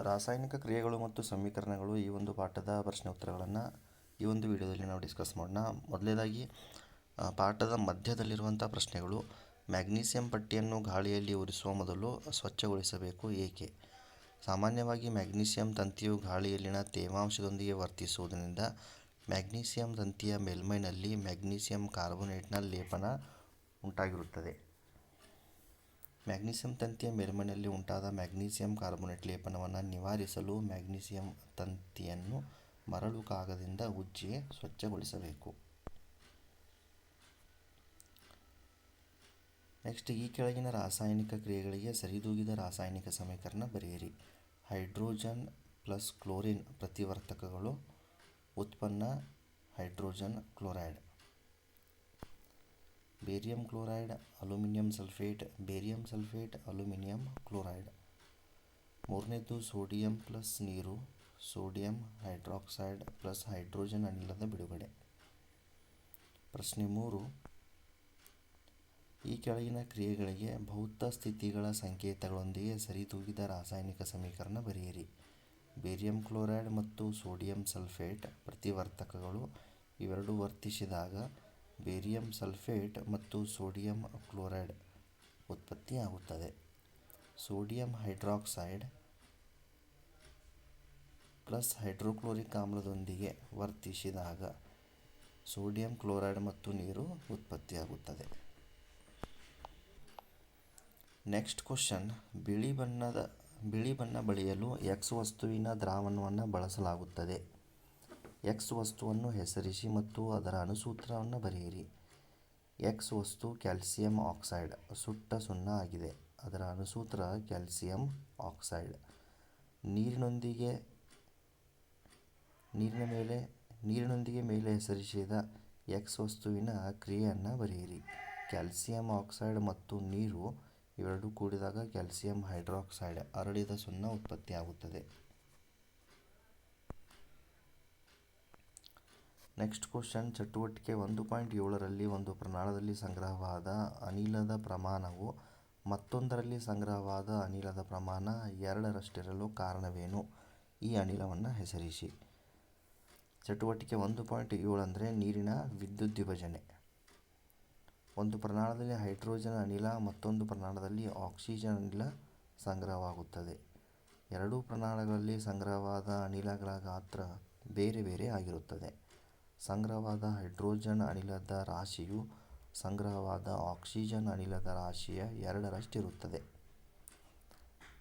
ರಾಸಾಯನಿಕ ಕ್ರಿಯೆಗಳು ಮತ್ತು ಸಮೀಕರಣಗಳು ಈ ಒಂದು ಪಾಠದ ಪ್ರಶ್ನೆ ಉತ್ತರಗಳನ್ನು ಈ ಒಂದು ವಿಡಿಯೋದಲ್ಲಿ ನಾವು ಡಿಸ್ಕಸ್ ಮಾಡೋಣ. ಮೊದಲನೇದಾಗಿ ಪಾಠದ ಮಧ್ಯದಲ್ಲಿರುವಂಥ ಪ್ರಶ್ನೆಗಳು, ಮ್ಯಾಗ್ನೀಸಿಯಂ ಪಟ್ಟಿಯನ್ನು ಗಾಳಿಯಲ್ಲಿ ಉರಿಸುವ ಮೊದಲು ಸ್ವಚ್ಛಗೊಳಿಸಬೇಕು ಏಕೆ? ಸಾಮಾನ್ಯವಾಗಿ ಮ್ಯಾಗ್ನೀಸಿಯಂ ತಂತಿಯು ಗಾಳಿಯಲ್ಲಿನ ತೇವಾಂಶದೊಂದಿಗೆ ವರ್ತಿಸುವುದರಿಂದ ಮ್ಯಾಗ್ನೀಸಿಯಂ ತಂತಿಯ ಮೇಲ್ಮೈನಲ್ಲಿ ಮ್ಯಾಗ್ನೀಸಿಯಂ ಕಾರ್ಬೋನೇಟ್ನ ಲೇಪನ ಉಂಟಾಗಿರುತ್ತದೆ. ಮ್ಯಾಗ್ನೀಸಿಯಂ ತಂತಿಯ ಮೇಲ್ಮೈನಲ್ಲಿ ಉಂಟಾದ ಮ್ಯಾಗ್ನೀಸಿಯಂ ಕಾರ್ಬೋನೇಟ್ ಲೇಪನವನ್ನು ನಿವಾರಿಸಲು ಮ್ಯಾಗ್ನೀಸಿಯಂ ತಂತಿಯನ್ನು ಮರಳು ಕಾಗದದಿಂದ ಉಜ್ಜಿ ಸ್ವಚ್ಛಗೊಳಿಸಬೇಕು. ನೆಕ್ಸ್ಟ್ ಈ ಕೆಳಗಿನ ರಾಸಾಯನಿಕ ಕ್ರಿಯೆಗಳಿಗೆ ಸರಿದೂಗಿದ ರಾಸಾಯನಿಕ ಸಮೀಕರಣ ಬರೆಯಿರಿ. ಹೈಡ್ರೋಜನ್ ಪ್ಲಸ್ ಕ್ಲೋರಿನ್ ಪ್ರತಿವರ್ತಕಗಳು ಉತ್ಪನ್ನ hydrogen chloride. Barium chloride, aluminium sulphate, barium sulphate, aluminium chloride. ಮೂರನೇದು ಸೋಡಿಯಂ ಪ್ಲಸ್ ನೀರು, ಸೋಡಿಯಂ ಹೈಡ್ರಾಕ್ಸೈಡ್ ಪ್ಲಸ್ ಹೈಡ್ರೋಜನ್ ಅನಿಲದ ಬಿಡುಗಡೆ. ಪ್ರಶ್ನೆ ಮೂರು, ಈ ಕೆಳಗಿನ ಕ್ರಿಯೆಗಳಿಗೆ ಭೌತ ಸ್ಥಿತಿಗಳ ಸಂಕೇತಗಳೊಂದಿಗೆ ಸರಿದೂಗಿದ ರಾಸಾಯನಿಕ ಸಮೀಕರಣ ಬರೆಯಿರಿ. ಬೇರಿಯಂ ಕ್ಲೋರೈಡ್ ಮತ್ತು ಸೋಡಿಯಂ ಸಲ್ಫೇಟ್ ಪ್ರತಿವರ್ತಕಗಳು ಇವೆರಡೂ ವರ್ತಿಸಿದಾಗ ಬೇರಿಯಂ ಸಲ್ಫೇಟ್ ಮತ್ತು ಸೋಡಿಯಂ ಕ್ಲೋರೈಡ್ ಉತ್ಪತ್ತಿಯಾಗುತ್ತದೆ. ಸೋಡಿಯಂ ಹೈಡ್ರಾಕ್ಸೈಡ್ ಪ್ಲಸ್ ಹೈಡ್ರೋಕ್ಲೋರಿಕ್ ಆಮ್ಲದೊಂದಿಗೆ ವರ್ತಿಸಿದಾಗ ಸೋಡಿಯಂ ಕ್ಲೋರೈಡ್ ಮತ್ತು ನೀರು ಉತ್ಪತ್ತಿಯಾಗುತ್ತದೆ. ನೆಕ್ಸ್ಟ್ ಕ್ವಶನ್, ಬಿಳಿ ಬಣ್ಣದ, ಬಿಳಿ ಬಣ್ಣ ಬಳಿಯಲು ಎಕ್ಸ್ ವಸ್ತುವಿನ ದ್ರಾವಣವನ್ನು ಬಳಸಲಾಗುತ್ತದೆ. ಎಕ್ಸ್ ವಸ್ತುವನ್ನು ಹೆಸರಿಸಿ ಮತ್ತು ಅದರ ಅಣುಸೂತ್ರವನ್ನು ಬರೆಯಿರಿ. ಎಕ್ಸ್ ವಸ್ತು ಕ್ಯಾಲ್ಸಿಯಂ ಆಕ್ಸೈಡ್. ಸುಟ್ಟ ಸುಣ್ಣ ಆಗಿದೆ. ಅದರ ಅಣುಸೂತ್ರ ಕ್ಯಾಲ್ಸಿಯಂ ಆಕ್ಸೈಡ್. ನೀರಿನೊಂದಿಗೆ, ನೀರಿನ ಮೇಲೆ, ನೀರಿನೊಂದಿಗೆ ಮೇಲೆ ಹೆಸರಿಸಿದ ಎಕ್ಸ್ ವಸ್ತುವಿನ ಕ್ರಿಯೆಯನ್ನು ಬರೆಯಿರಿ. ಕ್ಯಾಲ್ಸಿಯಂ ಆಕ್ಸೈಡ್ ಮತ್ತು ನೀರು ಇವೆರಡೂ ಕೂಡಿದಾಗ ಕ್ಯಾಲ್ಸಿಯಂ ಹೈಡ್ರಾಕ್ಸೈಡ್, ಅರಳಿದ ಸುಣ್ಣ ಉತ್ಪತ್ತಿಯಾಗುತ್ತದೆ. ನೆಕ್ಸ್ಟ್ ಕ್ವಶನ್ ಚಟುವಟಿಕೆ ಒಂದು ಪಾಯಿಂಟ್ ಏಳರಲ್ಲಿ ಒಂದು ಪ್ರಮಾಣದಲ್ಲಿ ಸಂಗ್ರಹವಾದ ಅನಿಲದ ಪ್ರಮಾಣವು ಮತ್ತೊಂದರಲ್ಲಿ ಸಂಗ್ರಹವಾದ ಅನಿಲದ ಪ್ರಮಾಣ ಎರಡರಷ್ಟಿರಲು ಕಾರಣವೇನು? ಈ ಅನಿಲವನ್ನು ಹೆಸರಿಸಿ. ಚಟುವಟಿಕೆ ಒಂದು ಪಾಯಿಂಟ್ ಏಳು ಅಂದರೆ ನೀರಿನ ವಿದ್ಯುತ್ ವಿಭಜನೆ. ಒಂದು ಪ್ರಮಾಣದಲ್ಲಿ ಹೈಡ್ರೋಜನ್ ಅನಿಲ, ಮತ್ತೊಂದು ಪ್ರಮಾಣದಲ್ಲಿ ಆಕ್ಸಿಜನ್ ಅನಿಲ ಸಂಗ್ರಹವಾಗುತ್ತದೆ. ಎರಡೂ ಪ್ರಮಾಣಗಳಲ್ಲಿ ಸಂಗ್ರಹವಾದ ಅನಿಲಗಳ ಗಾತ್ರ ಬೇರೆ ಬೇರೆ ಆಗಿರುತ್ತದೆ. ಸಂಗ್ರಹವಾದ ಹೈಡ್ರೋಜನ್ ಅನಿಲದ ರಾಶಿಯು ಸಂಗ್ರಹವಾದ ಆಕ್ಸಿಜನ್ ಅನಿಲದ ರಾಶಿಯ ಎರಡರಷ್ಟಿರುತ್ತದೆ.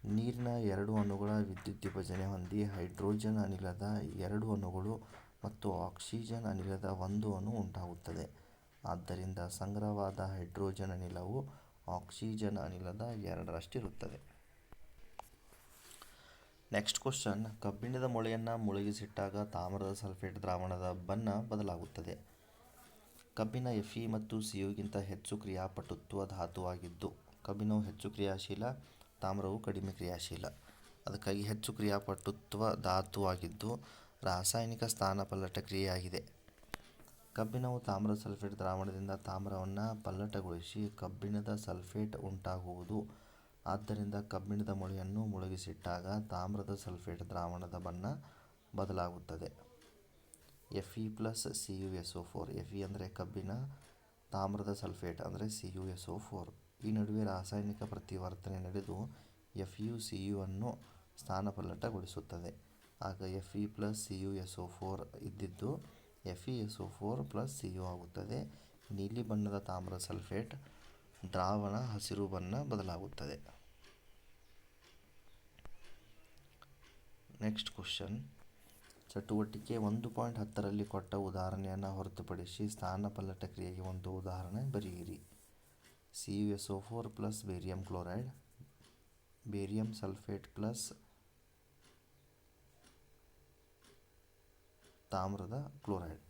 ನೀರಿನ ಎರಡು ಅಣುಗಳ ವಿದ್ಯುತ್ ವಿಭಜನೆ ಹೊಂದಿ ಹೈಡ್ರೋಜನ್ ಅನಿಲದ ಎರಡು ಅಣುಗಳು ಮತ್ತು ಆಕ್ಸಿಜನ್ ಅನಿಲದ ಒಂದು ಅಣು ಉಂಟಾಗುತ್ತದೆ. ಆದ್ದರಿಂದ ಸಂಗ್ರಹವಾದ ಹೈಡ್ರೋಜನ್ ಅನಿಲವು ಆಕ್ಸಿಜನ್ ಅನಿಲದ ಎರಡರಷ್ಟಿರುತ್ತದೆ. ನೆಕ್ಸ್ಟ್ ಕ್ವಶನ್ ಕಬ್ಬಿಣದ ಮೊಳೆಯನ್ನು ಮುಳುಗಿಸಿಟ್ಟಾಗ ತಾಮ್ರದ ಸಲ್ಫೇಟ್ ದ್ರಾವಣದ ಬಣ್ಣ ಬದಲಾಗುತ್ತದೆ. ಕಬ್ಬಿಣ ಎಫಿ ಮತ್ತು ಸಿಯುಗಿಂತ ಹೆಚ್ಚು ಕ್ರಿಯಾಪಟುತ್ವ ಧಾತುವಾಗಿದ್ದು, ಕಬ್ಬಿಣವು ಹೆಚ್ಚು ಕ್ರಿಯಾಶೀಲ, ತಾಮ್ರವು ಕಡಿಮೆ ಕ್ರಿಯಾಶೀಲ. ಅದಕ್ಕಾಗಿ ಹೆಚ್ಚು ಕ್ರಿಯಾಪಟುತ್ವ ಧಾತುವಾಗಿದ್ದು, ರಾಸಾಯನಿಕ ಸ್ಥಾನಪಲ್ಲಟ ಕ್ರಿಯೆಯಾಗಿದೆ ಕಬ್ಬಿಣವು ತಾಮ್ರದ ಸಲ್ಫೇಟ್ ದ್ರಾವಣದಿಂದ ತಾಮ್ರವನ್ನು ಪಲ್ಲಟಗೊಳಿಸಿ ಕಬ್ಬಿಣದ ಸಲ್ಫೇಟ್ ಉಂಟಾಗುವುದು ಆದ್ದರಿಂದ ಕಬ್ಬಿಣದ ಮೊಳೆಯನ್ನು ಮುಳುಗಿಸಿಟ್ಟಾಗ ತಾಮ್ರದ ಸಲ್ಫೇಟ್ ದ್ರಾವಣದ ಬಣ್ಣ ಬದಲಾಗುತ್ತದೆ. F E plus C U S O four F E ಅಂದರೆ ಕಬ್ಬಿಣ, ತಾಮ್ರದ ಸಲ್ಫೇಟ್ ಅಂದರೆ C U S O four ಈ ನಡುವೆ ರಾಸಾಯನಿಕ ಪ್ರತಿವರ್ತನೆ ನಡೆದು ಎಫ್ ಯು ಸಿ ಯು ಅನ್ನು ಸ್ಥಾನಪಲ್ಲಟಗೊಳಿಸುತ್ತದೆ. ಆಗ F E plus C U S O four ಇದ್ದಿದ್ದು F E S O four plus C U ಆಗುತ್ತದೆ. ನೀಲಿ ಬಣ್ಣದ ತಾಮ್ರ ಸಲ್ಫೇಟ್ ದ್ರಾವಣ ಹಸಿರು ಬಣ್ಣ ಬದಲಾಗುತ್ತದೆ. ನೆಕ್ಸ್ಟ್ ಕ್ವಶನ್ ಚಟುವಟಿಕೆ ಒಂದು ಪಾಯಿಂಟ್ ಹತ್ತರಲ್ಲಿ ಕೊಟ್ಟ ಉದಾಹರಣೆಯನ್ನು ಹೊರತುಪಡಿಸಿ ಸ್ಥಾನಪಲ್ಲಟ ಕ್ರಿಯೆಗೆ ಒಂದು ಉದಾಹರಣೆ ಬರೆಯಿರಿ. C U S O four plus barium chloride barium sulphate plus ತಾಮ್ರದ ಕ್ಲೋರೈಡ್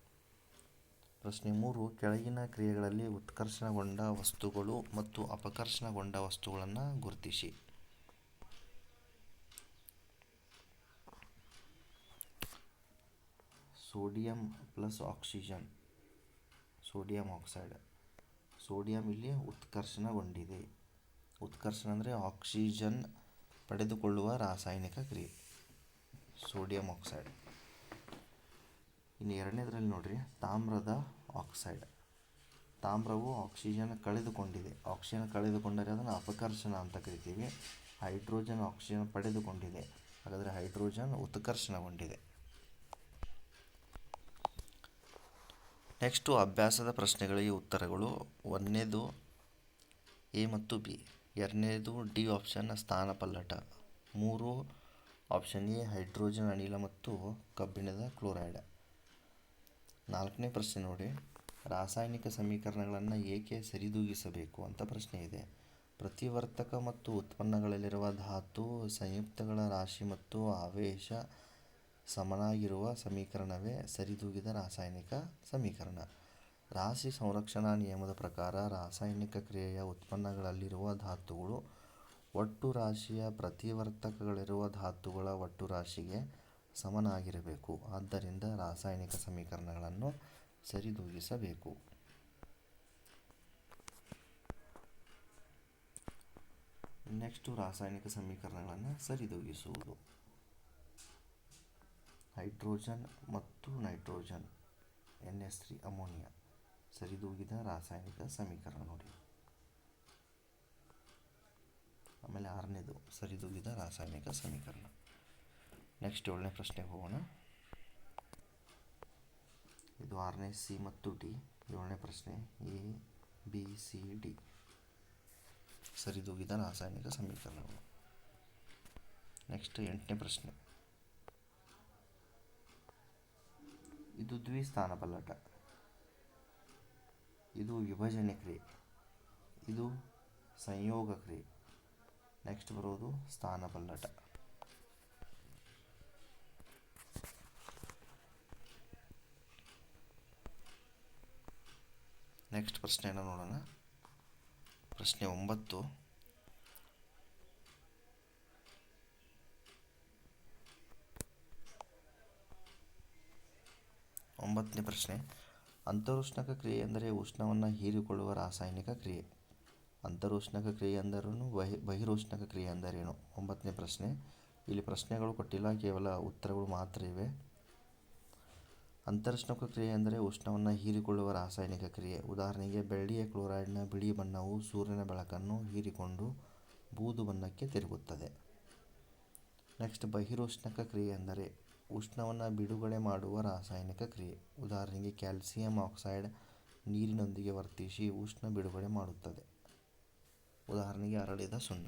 ಪ್ರಶ್ನೆ ಮೂರು, ಕೆಳಗಿನ ಕ್ರಿಯೆಗಳಲ್ಲಿ ಉತ್ಕರ್ಷಣಗೊಂಡ ವಸ್ತುಗಳು ಮತ್ತು ಅಪಕರ್ಷಣಗೊಂಡ ವಸ್ತುಗಳನ್ನು ಗುರುತಿಸಿ. Sodium plus oxygen, sodium oxide. Sodium ಇಲ್ಲಿ ಉತ್ಕರ್ಷಣಗೊಂಡಿದೆ. ಉತ್ಕರ್ಷಣ ಅಂದರೆ ಆಕ್ಸಿಜನ್ ಪಡೆದುಕೊಳ್ಳುವ ರಾಸಾಯನಿಕ ಕ್ರಿಯೆ, ಸೋಡಿಯಂ ಆಕ್ಸೈಡ್. ಇನ್ನು ಎರಡನೇದರಲ್ಲಿ ನೋಡಿರಿ, ತಾಮ್ರದ ಆಕ್ಸೈಡ್. ತಾಮ್ರವು ಆಕ್ಸಿಜನ್ ಕಳೆದುಕೊಂಡಿದೆ. ಆಕ್ಸಿಜನ್ ಕಳೆದುಕೊಂಡರೆ ಅದನ್ನು ಅಪಕರ್ಷಣ ಅಂತ ಕರಿತೀವಿ. ಹೈಡ್ರೋಜನ್ ಆಕ್ಸಿಜನ್ ಪಡೆದುಕೊಂಡಿದೆ. ಹಾಗಾದರೆ ಹೈಡ್ರೋಜನ್ ಉತ್ಕರ್ಷಣಗೊಂಡಿದೆ. ನೆಕ್ಸ್ಟು ಅಭ್ಯಾಸದ ಪ್ರಶ್ನೆಗಳಿಗೆ ಉತ್ತರಗಳು. ಒಂದನೇದು ಎ ಮತ್ತು ಬಿ. ಎರಡನೇದು ಡಿ ಆಪ್ಷನ್ ಸ್ಥಾನಪಲ್ಲಟ ಮೂರು ಆಪ್ಷನ್ ಎ, ಹೈಡ್ರೋಜನ್ ಅನಿಲ ಮತ್ತು ಕಬ್ಬಿಣದ ಕ್ಲೋರೈಡ್. ನಾಲ್ಕನೇ ಪ್ರಶ್ನೆ ನೋಡಿ. ರಾಸಾಯನಿಕ ಸಮೀಕರಣಗಳನ್ನು ಏಕೆ ಸರಿದೂಗಿಸಬೇಕು ಅಂತ ಪ್ರಶ್ನೆ ಇದೆ. ಪ್ರತಿವರ್ತಕ ಮತ್ತು ಉತ್ಪನ್ನಗಳಲ್ಲಿರುವ ಧಾತು, ಸಂಯುಕ್ತಗಳ ರಾಶಿ ಮತ್ತು ಆವೇಶ ಸಮನಾಗಿರುವ ಸಮೀಕರಣವೇ ಸರಿದೂಗಿದ ರಾಸಾಯನಿಕ ಸಮೀಕರಣ. ರಾಶಿ ಸಂರಕ್ಷಣಾ ನಿಯಮದ ಪ್ರಕಾರ ರಾಸಾಯನಿಕ ಕ್ರಿಯೆಯ ಉತ್ಪನ್ನಗಳಲ್ಲಿರುವ ಧಾತುಗಳು ಒಟ್ಟು ರಾಶಿಯ ಪ್ರತಿವರ್ತಕಗಳಿರುವ ಧಾತುಗಳ ಒಟ್ಟು ರಾಶಿಗೆ ಸಮನಾಗಿರಬೇಕು. ಆದ್ದರಿಂದ ರಾಸಾಯನಿಕ ಸಮೀಕರಣಗಳನ್ನು ಸರಿದೂಗಿಸಬೇಕು. ನೆಕ್ಸ್ಟು ರಾಸಾಯನಿಕ ಸಮೀಕರಣಗಳನ್ನು ಸರಿದೂಗಿಸುವುದು. ಹೈಡ್ರೋಜನ್ ಮತ್ತು nitrogen, N S three ammonia, ಸರಿದೂಗಿದ ರಾಸಾಯನಿಕ ಸಮೀಕರಣ ನೋಡಿ. ಆಮೇಲೆ ಆರನೇದು, ಸರಿದೂಗಿದ ರಾಸಾಯನಿಕ ಸಮೀಕರಣ. ನೆಕ್ಸ್ಟ್ ಏಳನೇ ಪ್ರಶ್ನೆಗೆ ಹೋಗೋಣ. ಇದು ಆರನೇ ಸಿ ಮತ್ತು ಡಿ, ಏಳನೇ ಪ್ರಶ್ನೆ ಎ, ಬಿ, ಸಿ, ಡಿ. ಸರಿದೂಗಿದ ರಾಸಾಯನಿಕ ಸಮೀಕರಣಗಳು. ನೆಕ್ಸ್ಟ್ ಎಂಟನೇ ಪ್ರಶ್ನೆ. ಇದು ದ್ವಿಸ್ಥಾನ ಪಲ್ಲಟ. ಇದು ವಿಭಜನೆ ಕ್ರಿಯೆ. ಇದು ಸಂಯೋಗ ಕ್ರಿಯೆ. ನೆಕ್ಸ್ಟ್ ಬರೋದು ಸ್ಥಾನ ಪಲ್ಲಟ. ನೆಕ್ಸ್ಟ್ ಪ್ರಶ್ನೆಯನ್ನು ನೋಡೋಣ. ಪ್ರಶ್ನೆ ಒಂಬತ್ತು. ಒಂಬತ್ತನೇ ಪ್ರಶ್ನೆ. ಅಂತರುಷ್ಣಕ ಕ್ರಿಯೆ ಎಂದರೆ ಉಷ್ಣವನ್ನು ಹೀರಿಕೊಳ್ಳುವ ರಾಸಾಯನಿಕ ಕ್ರಿಯೆ. ಅಂತರುಷ್ಣಕ ಕ್ರಿಯೆ ಎಂದರೇನು ಬಹಿ, ಬಹಿರುಷ್ಣಕ ಕ್ರಿಯೆ ಎಂದರೇನು ಒಂಬತ್ತನೇ ಪ್ರಶ್ನೆ. ಇಲ್ಲಿ ಪ್ರಶ್ನೆಗಳು ಕೊಟ್ಟಿಲ್ಲ, ಕೇವಲ ಉತ್ತರಗಳು ಮಾತ್ರ ಇವೆ. ಅಂತರುಷ್ಣಕ ಕ್ರಿಯೆ ಎಂದರೆ ಉಷ್ಣವನ್ನು ಹೀರಿಕೊಳ್ಳುವ ರಾಸಾಯನಿಕ ಕ್ರಿಯೆ. ಉದಾಹರಣೆಗೆ, ಬೆಳ್ಳಿಯ ಕ್ಲೋರೈಡ್ನ ಬಿಳಿ ಬಣ್ಣವು ಸೂರ್ಯನ ಬೆಳಕನ್ನು ಹೀರಿಕೊಂಡು ಬೂದು ಬಣ್ಣಕ್ಕೆ ತಿರುಗುತ್ತದೆ. ನೆಕ್ಸ್ಟ್, ಬಹಿರುಷ್ಣಕ ಕ್ರಿಯೆ ಎಂದರೆ ಉಷ್ಣವನ್ನು ಬಿಡುಗಡೆ ಮಾಡುವ ರಾಸಾಯನಿಕ ಕ್ರಿಯೆ. ಉದಾಹರಣೆಗೆ ಕ್ಯಾಲ್ಸಿಯಂ ಆಕ್ಸೈಡ್ ನೀರಿನೊಂದಿಗೆ ವರ್ತಿಸಿ ಉಷ್ಣ ಬಿಡುಗಡೆ ಮಾಡುತ್ತದೆ. ಉದಾಹರಣೆಗೆ ಅರಳಿದ ಸುಣ್ಣ.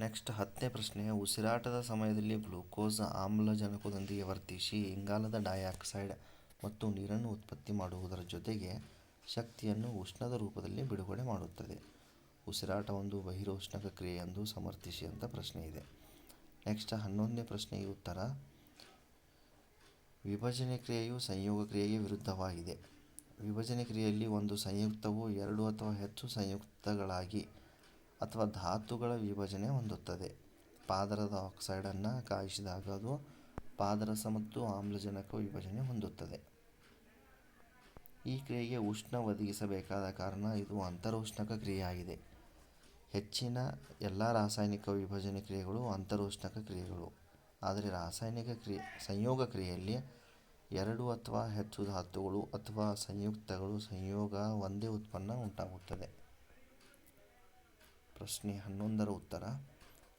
ನೆಕ್ಸ್ಟ್ ಹತ್ತನೇ ಪ್ರಶ್ನೆ. ಉಸಿರಾಟದ ಸಮಯದಲ್ಲಿ ಗ್ಲೂಕೋಸ್ ಆಮ್ಲಜನಕದೊಂದಿಗೆ ವರ್ತಿಸಿ ಇಂಗಾಲದ ಡೈಆಕ್ಸೈಡ್ ಮತ್ತು ನೀರನ್ನು ಉತ್ಪತ್ತಿ ಮಾಡುವುದರ ಜೊತೆಗೆ ಶಕ್ತಿಯನ್ನು ಉಷ್ಣದ ರೂಪದಲ್ಲಿ ಬಿಡುಗಡೆ ಮಾಡುತ್ತದೆ. ಉಸಿರಾಟ ಒಂದು ಬಹಿರೋಷ್ಣಕ ಕ್ರಿಯೆ ಎಂದು ಸಮರ್ಥಿಸಿ ಅಂತ ಪ್ರಶ್ನೆ ಇದೆ. ನೆಕ್ಸ್ಟ್ ಹನ್ನೊಂದನೇ ಪ್ರಶ್ನೆಗೆ ಉತ್ತರ. ವಿಭಜನೆ ಕ್ರಿಯೆಯು ಸಂಯೋಗ ಕ್ರಿಯೆಗೆ ವಿರುದ್ಧವಾಗಿದೆ. ವಿಭಜನೆ ಕ್ರಿಯೆಯಲ್ಲಿ ಒಂದು ಸಂಯುಕ್ತವು ಎರಡು ಅಥವಾ ಹೆಚ್ಚು ಸಂಯುಕ್ತಗಳಾಗಿ ಅಥವಾ ಧಾತುಗಳ ವಿಭಜನೆ ಹೊಂದುತ್ತದೆ. ಪಾದರದ ಆಕ್ಸೈಡನ್ನು ಕಾಯಿಸಿದಾಗ ಅದು ಪಾದರಸ ಮತ್ತು ಆಮ್ಲಜನಕ ವಿಭಜನೆ ಹೊಂದುತ್ತದೆ. ಈ ಕ್ರಿಯೆಗೆ ಉಷ್ಣ ಒದಗಿಸಬೇಕಾದ ಕಾರಣ ಇದು ಅಂತರೋಷ್ಣಕ ಕ್ರಿಯೆಯಾಗಿದೆ. ಹೆಚ್ಚಿನ ಎಲ್ಲ ರಾಸಾಯನಿಕ ವಿಭಜನೆ ಕ್ರಿಯೆಗಳು ಅಂತರೋಷ್ಣಕ ಕ್ರಿಯೆಗಳು. ಆದರೆ ರಾಸಾಯನಿಕ ಕ್ರಿಯೆ, ಸಂಯೋಗ ಕ್ರಿಯೆಯಲ್ಲಿ ಎರಡು ಅಥವಾ ಹೆಚ್ಚು ಧಾತುಗಳು ಅಥವಾ ಸಂಯುಕ್ತಗಳು ಸಂಯೋಗ ಒಂದೇ ಉತ್ಪನ್ನ ಉಂಟಾಗುತ್ತದೆ. ಪ್ರಶ್ನೆ ಹನ್ನೊಂದರ ಉತ್ತರ.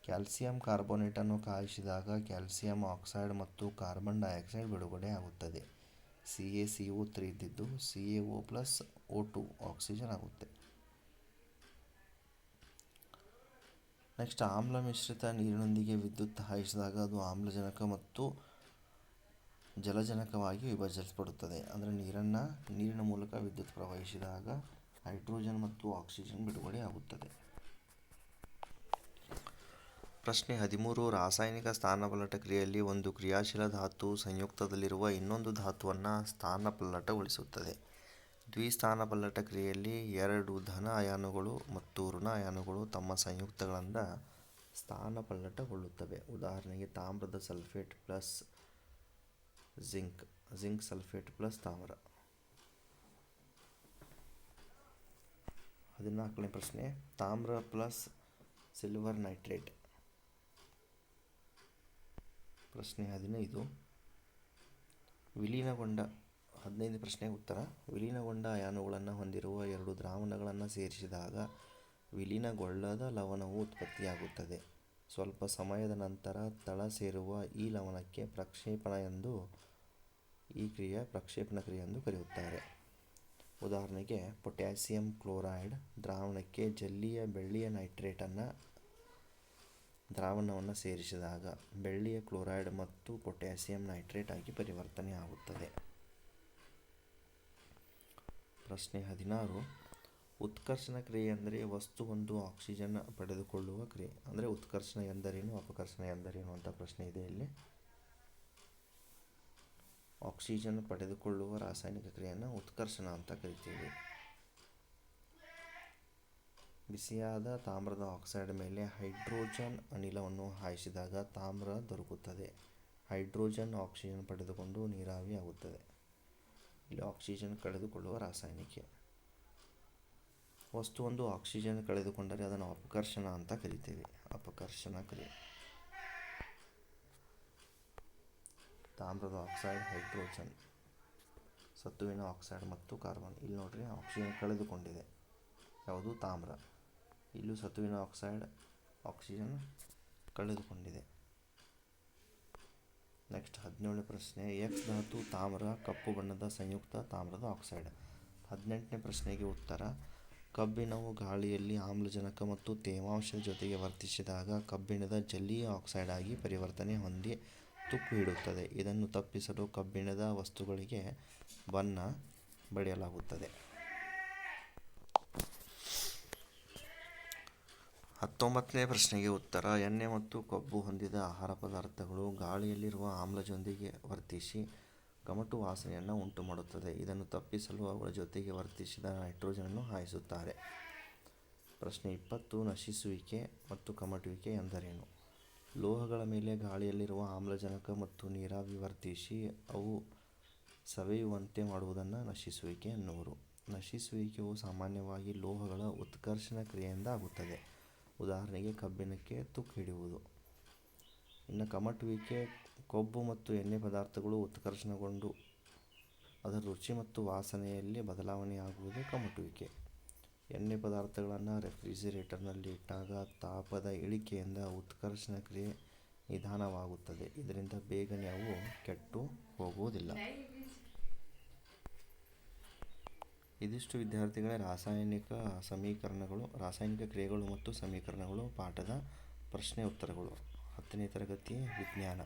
ಕ್ಯಾಲ್ಸಿಯಂ ಕಾರ್ಬೋನೇಟನ್ನು ಕಾಯಿಸಿದಾಗ ಕ್ಯಾಲ್ಸಿಯಂ ಆಕ್ಸೈಡ್ ಮತ್ತು ಕಾರ್ಬನ್ ಡೈಆಕ್ಸೈಡ್ ಬಿಡುಗಡೆ ಆಗುತ್ತದೆ. C A C O three ಇದ್ದಿದ್ದು, C A O plus O two oxygen ಆಗುತ್ತೆ. ನೆಕ್ಸ್ಟ್ ಆಮ್ಲ ಮಿಶ್ರಿತ ನೀರಿನೊಂದಿಗೆ ವಿದ್ಯುತ್ ಹಾಯಿಸಿದಾಗ ಅದು ಆಮ್ಲಜನಕ ಮತ್ತು ಜಲಜನಕವಾಗಿ ವಿಭಜಿಸಲ್ಪಡುತ್ತದೆ. ಅಂದರೆ ನೀರನ್ನು, ನೀರಿನ ಮೂಲಕ ವಿದ್ಯುತ್ ಪ್ರವಹಿಸಿದಾಗ ಹೈಡ್ರೋಜನ್ ಮತ್ತು ಆಕ್ಸಿಜನ್ ಬಿಡುಗಡೆ ಆಗುತ್ತದೆ. ಪ್ರಶ್ನೆ ಹದಿಮೂರು, ರಾಸಾಯನಿಕ ಸ್ಥಾನಪಲ್ಲಟ ಕ್ರಿಯೆಯಲ್ಲಿ ಒಂದು ಕ್ರಿಯಾಶೀಲ ಧಾತು ಸಂಯುಕ್ತದಲ್ಲಿರುವ ಇನ್ನೊಂದು ಧಾತುವನ್ನು ಸ್ಥಾನಪಲ್ಲಟಗೊಳಿಸುತ್ತದೆ ದ್ವಿಸ್ಥಾನಪಲ್ಲಟ ಕ್ರಿಯೆಯಲ್ಲಿ ಎರಡು ಧನ ಅಯಾನುಗಳು ಮತ್ತು ಋಣ ಅಯಾನುಗಳು ತಮ್ಮ ಸಂಯುಕ್ತಗಳಿಂದ ಸ್ಥಾನಪಲ್ಲಟಗೊಳ್ಳುತ್ತವೆ ಉದಾಹರಣೆಗೆ ತಾಮ್ರದ sulphate plus zinc zinc sulphate plus ತಾಮ್ರ. ಹದಿನಾಲ್ಕನೇ ಪ್ರಶ್ನೆ, ತಾಮ್ರ ಪ್ಲಸ್ ಸಿಲ್ವರ್ ನೈಟ್ರೇಟ್. ಪ್ರಶ್ನೆ ಹದಿನೈದು, ವಿಲೀನಗೊಂಡ ಹದಿನೈದು ಪ್ರಶ್ನೆಗೆ ಉತ್ತರ. ವಿಲೀನಗೊಂಡ ಅಯಾನುಗಳನ್ನು ಹೊಂದಿರುವ ಎರಡು ದ್ರಾವಣಗಳನ್ನು ಸೇರಿಸಿದಾಗ ವಿಲೀನಗೊಳ್ಳದ ಲವಣವು ಉತ್ಪತ್ತಿಯಾಗುತ್ತದೆ. ಸ್ವಲ್ಪ ಸಮಯದ ನಂತರ ತಳ ಸೇರುವ ಈ ಲವಣಕ್ಕೆ ಪ್ರಕ್ಷೇಪಣ ಎಂದು, ಈ ಕ್ರಿಯೆ ಪ್ರಕ್ಷೇಪಣ ಕ್ರಿಯೆ ಎಂದು ಕರೆಯುತ್ತಾರೆ. ಉದಾಹರಣೆಗೆ ಪೊಟ್ಯಾಸಿಯಮ್ ಕ್ಲೋರೈಡ್ ದ್ರಾವಣಕ್ಕೆ ಜಲ್ಲಿಯ ಬೆಳ್ಳಿಯ ನೈಟ್ರೇಟನ್ನು ದ್ರಾವಣವನ್ನು ಸೇರಿಸಿದಾಗ ಬೆಳ್ಳಿಯ ಕ್ಲೋರೈಡ್ ಮತ್ತು ಪೊಟ್ಯಾಸಿಯಂ ನೈಟ್ರೇಟ್ ಆಗಿ ಪರಿವರ್ತನೆ ಆಗುತ್ತದೆ ಪ್ರಶ್ನೆ ಹದಿನಾರು. ಉತ್ಕರ್ಷಣ ಕ್ರಿಯೆ ಅಂದರೆ ವಸ್ತು ಒಂದು ಆಕ್ಸಿಜನ್ ಪಡೆದುಕೊಳ್ಳುವ ಕ್ರಿಯೆ. ಅಂದರೆ ಉತ್ಕರ್ಷಣ ಎಂದರೇನು, ಅಪಕರ್ಷಣ ಎಂದರೇನು ಅಂತ ಪ್ರಶ್ನೆ ಇದೆ ಇಲ್ಲಿ. ಆಕ್ಸಿಜನ್ ಪಡೆದುಕೊಳ್ಳುವ ರಾಸಾಯನಿಕ ಕ್ರಿಯೆಯನ್ನು ಉತ್ಕರ್ಷಣ ಅಂತ ಕರಿತೀವಿ. ಬಿಸಿಯಾದ ತಾಮ್ರದ ಆಕ್ಸೈಡ್ ಮೇಲೆ ಹೈಡ್ರೋಜನ್ ಅನಿಲವನ್ನು ಹಾಯಿಸಿದಾಗ ತಾಮ್ರ ದೊರಕುತ್ತದೆ. ಹೈಡ್ರೋಜನ್ ಆಕ್ಸಿಜನ್ ಪಡೆದುಕೊಂಡು ನೀರಾವಿ ಆಗುತ್ತದೆ. ಇಲ್ಲಿ ಆಕ್ಸಿಜನ್ ಕಳೆದುಕೊಳ್ಳುವ ರಾಸಾಯನಿಕ ವಸ್ತುವೊಂದು ಆಕ್ಸಿಜನ್ ಕಳೆದುಕೊಂಡರೆ ಅದನ್ನು ಅಪಕರ್ಷಣ ಅಂತ ಕರಿತೇವೆ. ಅಪಕರ್ಷಣ ಕ್ರಿಯೆ. ತಾಮ್ರದ ಆಕ್ಸೈಡ್ ಹೈಡ್ರೋಜನ್ ಸತ್ತುವಿನ ಆಕ್ಸೈಡ್ ಮತ್ತು ಕಾರ್ಬನ್ ಇಲ್ಲಿ ನೋಡ್ರಿ ಆಕ್ಸಿಜನ್ ಕಳೆದುಕೊಂಡಿದೆ. ಯಾವುದು? ತಾಮ್ರ. ಇಲ್ಲೂ ಸತ್ತುವಿನ ಆಕ್ಸೈಡ್ ಆಕ್ಸಿಜನ್ ಕಳೆದುಕೊಂಡಿದೆ. ನೆಕ್ಸ್ಟ್ ಹದಿನೇಳನೇ ಪ್ರಶ್ನೆ ಎಕ್ಸ್ ಧಾತು ತಾಮ್ರ, ಕಪ್ಪು ಬಣ್ಣದ ಸಂಯುಕ್ತ ತಾಮ್ರದ ಆಕ್ಸೈಡ್. ಹದಿನೆಂಟನೇ ಪ್ರಶ್ನೆಗೆ ಉತ್ತರ, ಕಬ್ಬಿಣವು ಗಾಳಿಯಲ್ಲಿ ಆಮ್ಲಜನಕ ಮತ್ತು ತೇವಾಂಶದ ಜೊತೆಗೆ ವರ್ತಿಸಿದಾಗ ಕಬ್ಬಿಣದ ಜಲೀಯ ಆಕ್ಸೈಡ್ ಆಗಿ ಪರಿವರ್ತನೆ ಹೊಂದಿ ತುಕ್ಕು ಹಿಡುತ್ತದೆ ಇದನ್ನು ತಪ್ಪಿಸಲು ಕಬ್ಬಿಣದ ವಸ್ತುಗಳಿಗೆ ಬಣ್ಣ ಬಳಿಯಲಾಗುತ್ತದೆ ಹತ್ತೊಂಬತ್ತನೇ ಪ್ರಶ್ನೆಗೆ ಉತ್ತರ. ಎಣ್ಣೆ ಮತ್ತು ಕೊಬ್ಬು ಹೊಂದಿದ ಆಹಾರ ಪದಾರ್ಥಗಳು ಗಾಳಿಯಲ್ಲಿರುವ ಆಮ್ಲಜೊಂದಿಗೆ ವರ್ತಿಸಿ ಗಮಟು ವಾಸನೆಯನ್ನು ಉಂಟು ಮಾಡುತ್ತದೆ ಇದನ್ನು ತಪ್ಪಿಸಲು ಅವುಗಳ ಜೊತೆಗೆ ವರ್ತಿಸಿದ ನೈಟ್ರೋಜನನ್ನು ಹಾಯಿಸುತ್ತಾರೆ. ಪ್ರಶ್ನೆ ಇಪ್ಪತ್ತು. ನಶಿಸುವಿಕೆ ಮತ್ತು ಕಮಟುವಿಕೆ ಎಂದರೇನು? ಲೋಹಗಳ ಮೇಲೆ ಗಾಳಿಯಲ್ಲಿರುವ ಆಮ್ಲಜನಕ ಮತ್ತು ನೀರಾವಿ ವರ್ತಿಸಿ ಅವು ಸವೆಯುವಂತೆ ಮಾಡುವುದನ್ನು ನಶಿಸುವಿಕೆ ಎನ್ನುವರು. ನಶಿಸುವಿಕೆಯು ಸಾಮಾನ್ಯವಾಗಿ ಲೋಹಗಳ ಉತ್ಕರ್ಷಣ ಕ್ರಿಯೆಯಿಂದ ಆಗುತ್ತದೆ. ಉದಾಹರಣೆಗೆ ಕಬ್ಬಿಣಕ್ಕೆ ತುಕ್ಕು ಹಿಡಿಯುವುದು. ಇನ್ನು ಕಮಟುವಿಕೆ, ಕೊಬ್ಬು ಮತ್ತು ಎಣ್ಣೆ ಪದಾರ್ಥಗಳು ಉತ್ಕರ್ಷಣಗೊಂಡು ಅದರ ರುಚಿ ಮತ್ತು ವಾಸನೆಯಲ್ಲಿ ಬದಲಾವಣೆಯಾಗುವುದು ಕಮಟುವಿಕೆ. ಎಣ್ಣೆ ಪದಾರ್ಥಗಳನ್ನು ರೆಫ್ರಿಜಿರೇಟರ್ನಲ್ಲಿ ಇಟ್ಟಾಗ ತಾಪದ ಇಳಿಕೆಯಿಂದ ಉತ್ಕರ್ಷಣ ಕ್ರಿಯೆ ನಿಧಾನವಾಗುತ್ತದೆ. ಇದರಿಂದ ಬೇಗನೆ ಅವು ಕೆಟ್ಟು ಹೋಗುವುದಿಲ್ಲ. ಇದಿಷ್ಟು ವಿದ್ಯಾರ್ಥಿಗಳ ರಾಸಾಯನಿಕ ಸಮೀಕರಣಗಳು ರಾಸಾಯನಿಕ ಕ್ರಿಯೆಗಳು ಮತ್ತು ಸಮೀಕರಣಗಳು ಪಾಠದ ಪ್ರಶ್ನೆ ಉತ್ತರಗಳು. ಹತ್ತನೇ ತರಗತಿ ವಿಜ್ಞಾನ.